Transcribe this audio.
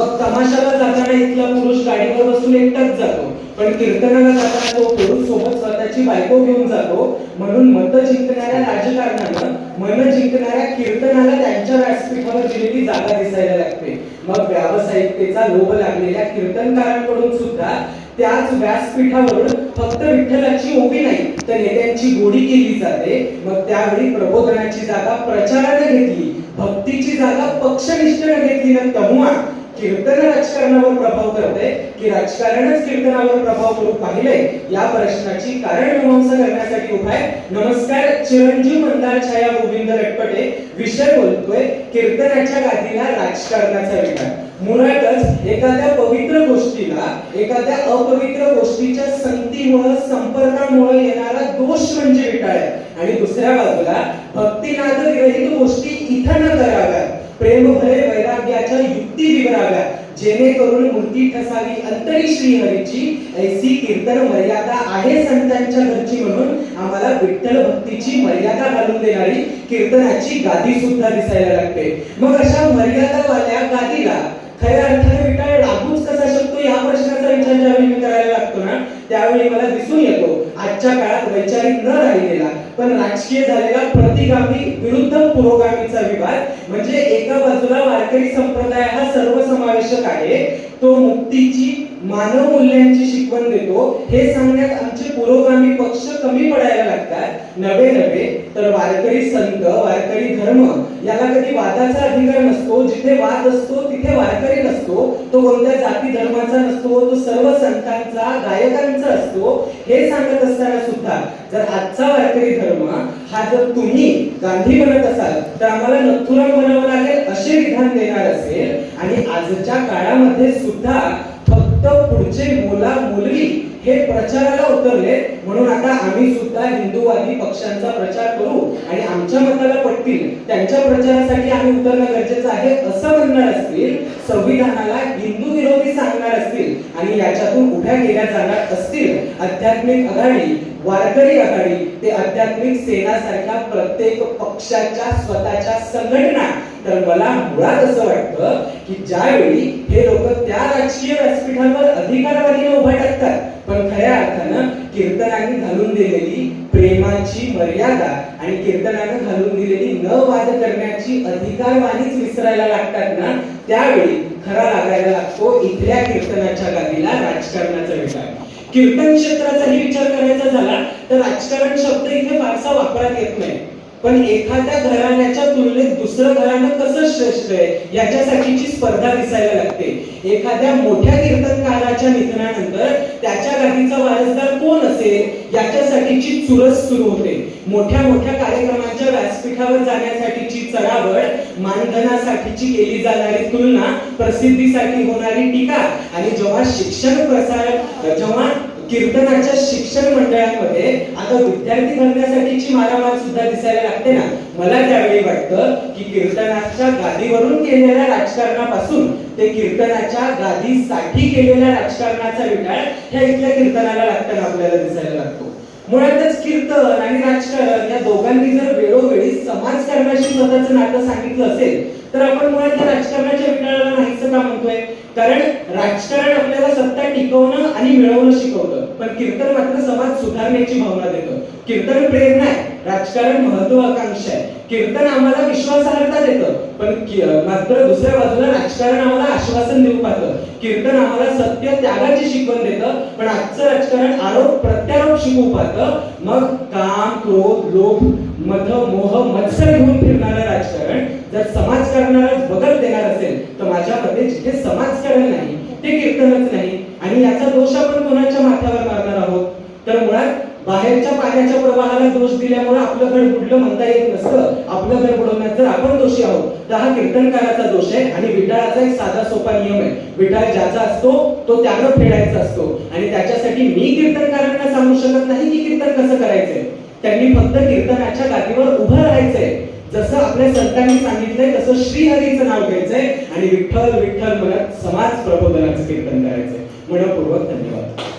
मग तमाशाला जाताना इथला पुरुष गाडीवर बसून एकटाच जातो. पण कीर्तनाला जाताना तो पुरुष सोबत स्वतःची बायको घेऊन जातो. म्हणून मत जिंकणाऱ्या राजकारणानं मन जिंकणाऱ्या कीर्तनाला त्यांच्या व्यासपीठावर दिलेली जागा दिसायला लागते. मग व्यावसायिकतेचा लोभ लागलेल्या कीर्तनकारांकडून सुद्धा त्याच व्यासपीठावरून फक्त विठ्ठलाची उभी नाही तर नेत्यांची गोडी केली जाते. मग त्यावेळी प्रबोधनाची जागा प्रचाराने घेतली भक्तीची जागा पक्षनिष्ठेने घेतली ना तेव्हा कीर्तन राजकारणावर प्रभाव करते की राजकारणच कीर्तनावर प्रभाव करून पाहिलंय या प्रश्नाची कारण मीमांसा करण्यासाठी उपाय नमस्कार चिरंजीव मंदार छाया गोविंद रटपटे. विषय बोलतोय कीर्तनाच्या गादीला राजकारणाचा विचार. मुळातच एखाद्या पवित्र गोष्टीला एखाद्या अपवित्र गोष्टीच्या संगतीमुळं संपर्कामुळे येणारा दोष म्हणजे विटाळ. आहे आणि दुसऱ्या बाजूला भक्तिनाद विरहित गोष्टी इथं न कराव्यात. प्रेमभरे वैराग्याच्या युक्ती विवराव्या जेणेकरून मूर्ती ठसावी अंतरी श्रीहरीची. ऐसी कीर्तन मर्यादा आहे संतांच्या घरची म्हणून आम्हाला विठ्ठल भक्तीची मर्यादा घालून देणारी कीर्तनाची गादी सुद्धा दिसायला लागते. मग अशा मर्यादावाल्या गादीला खऱ्या अर्थाने विटाळ लागूच कसा शकतो? या प्रश्नाचा विचार ज्यावेळी मी करायला लागतो ना त्यावेळी मला दिसून येतो. आजच्या काळात वैचारिक न राहिलेला पण राजकीय झालेला प्रतिगामी विरुद्ध पुरोगामीचा विवाद म्हणजे एका बाजूला वारकरी संप्रदाय हा सर्वसमावेशक आहे तो मुक्तीची मानव मूल्यांची शिकवण देतो हे सांगण्यात आमचे पुरोगामी पक्ष कमी पडायला लागतात. नवे नवे तर वारकरी संत वारकरी धर्म याला कधी वादाचा अधिकार नसतो जिथे वाद असतो तिथे वारकरी नसतो तो कोणत्या जाती धर्माचा नसतो तो सर्व संतांचा गायकांचा असतो हे सांगत असताना सुद्धा जर आजचा वारकरी धर्म हा जर तुम्ही गांधी बनत असाल तर आम्हाला नथुराम बनावं लागेल असे विधान देणार असेल. आणि आजच्या काळामध्ये सुद्धा फक्त पुढचे मुला मुलगी हे प्रचाराला उतरले म्हणून आता आम्ही सुद्धा हिंदूवादी पक्षांचा प्रचार करू आणि आमच्या मताला पटतील. त्यांच्या प्रचारासाठी आम्ही उतरणं गरजेचं आहे असं म्हणणार असतील संविधानाला हिंदू विरोधी सांगणार असतील. आणि याच्यातून उभ्या केल्या जाणार असतील आध्यात्मिक आघाडी वारकरी आघाडी ते आध्यात्मिक सेना सारख्या प्रत्येक पक्षाच्या स्वतःच्या संघटना. तर मला मुळात असं वाटतं की ज्यावेळी हे लोक त्या राजकीय व्यासपीठावर अधिकारवादीने उभा टाकतात पण खऱ्या अर्थानं कीर्तनाने घालून दिलेली प्रेमाची मर्यादा आणि कीर्तनानं घालून दिलेली न वाद करण्याची अधिकारवाणीच विसरायला लागतात ना त्यावेळी खरा लागायला लागतो इथल्या कीर्तनाच्या गादीला राजकारणाचा विचार. कीर्तन क्षेत्राचाही विचार करायचा झाला तर राजकारण शब्द इथे फारसा वापरात येत नाही. पण एखाद्या घराण्याच्या तुलनेत दुसरं घराणं कसं श्रेष्ठ आहे याच्यासाठीची स्पर्धा दिसायला लागते. एखाद्या मोठ्या कीर्तनकाराच्या निधनानंतर त्याच्या गादीचा वारसदार कोण असेल याच्यासाठीची चुरस सुरू होते. मोठ्या मोठ्या कार्यक्रमांच्या व्यासपीठावर जाण्यासाठीची चढावड मानधनासाठीची केली जाणारी तुलना प्रसिद्धीसाठी होणारी टीका. आणि जेव्हा शिक्षण प्रसार जेव्हा कीर्तनाच्या शिक्षण मंडळांमध्ये आता विद्यार्थी भरण्यासाठीची मारामार सुद्धा दिसायला लागते ना. मला त्यावेळी वाटतं की कीर्तनाच्या गादीवरून केलेल्या राजकारणापासून ते कीर्तनाच्या गादीसाठी केलेल्या राजकारणाचा विटाळ ह्या इथल्या कीर्तनाला लागताना आपल्याला दिसायला लागतो. मुळातच कीर्तन आणि राजकारण या दोघांनी जर वेळोवेळी समाजकारणाशी स्वतःचं नातं सांगितलं असेल तर आपण मुळात राजकारणाच्या विटाळाला नाहीच का म्हणतोय? कारण राजकारण आपल्याला सत्ता टिकवणं आणि मिळवणं शिकवतं. पण कीर्तन मात्र समाज सुधारण्याची भावना देतो. कीर्तन प्रेरणा आहे राजकारण महत्वाकांक्षा आहे. कीर्तन आम्हाला विश्वासार्हता देतं. पण मात्र दुसऱ्या बाजूला राजकारण आम्हाला आश्वासन देऊ पाहतं. कीर्तन आम्हाला सत्य त्यागाची शिकवण देतं पण आजचं राजकारण आरोप प्रत्यारोप शिकवू पाहतं. मग काम क्रोध लोभ मध मोह मत्सर घेऊन फिरणारं राजकारण जर समाजकारणाला बदल देणार असेल तर माझ्या मते जिथे समाजकारण नाही ते कीर्तनच नाही आणि याचा दोष आपण कोणाच्या माथ्यावर मारणार आहोत तर मुळात बाहेरच्या पाण्याच्या प्रवाहाला दोष दिल्यामुळे आपलं घर बुडलं म्हणता येत नसतं. आपलं घर बुडवण्यात जर आपण दोषी आहोत तर हा कीर्तनकाराचा दोष आहे आणि विटाळाचा एक साधा सोपा नियम आहे. विटाळ ज्याचा असतो तो त्यानं फेडायचा असतो. आणि त्याच्यासाठी मी कीर्तनकारांना सांगू शकत नाही की कीर्तन कसं करायचंय. त्यांनी फक्त कीर्तनाच्या गादीवर उभं राहायचंय. जसं आपल्या संतांनी सांगितलंय तसं श्रीहरीचं नाव घ्यायचंय. आणि विठ्ठल विठ्ठल म्हणत समाज प्रबोधनाचं कीर्तन करायचंय. मनपूर्वक धन्यवाद.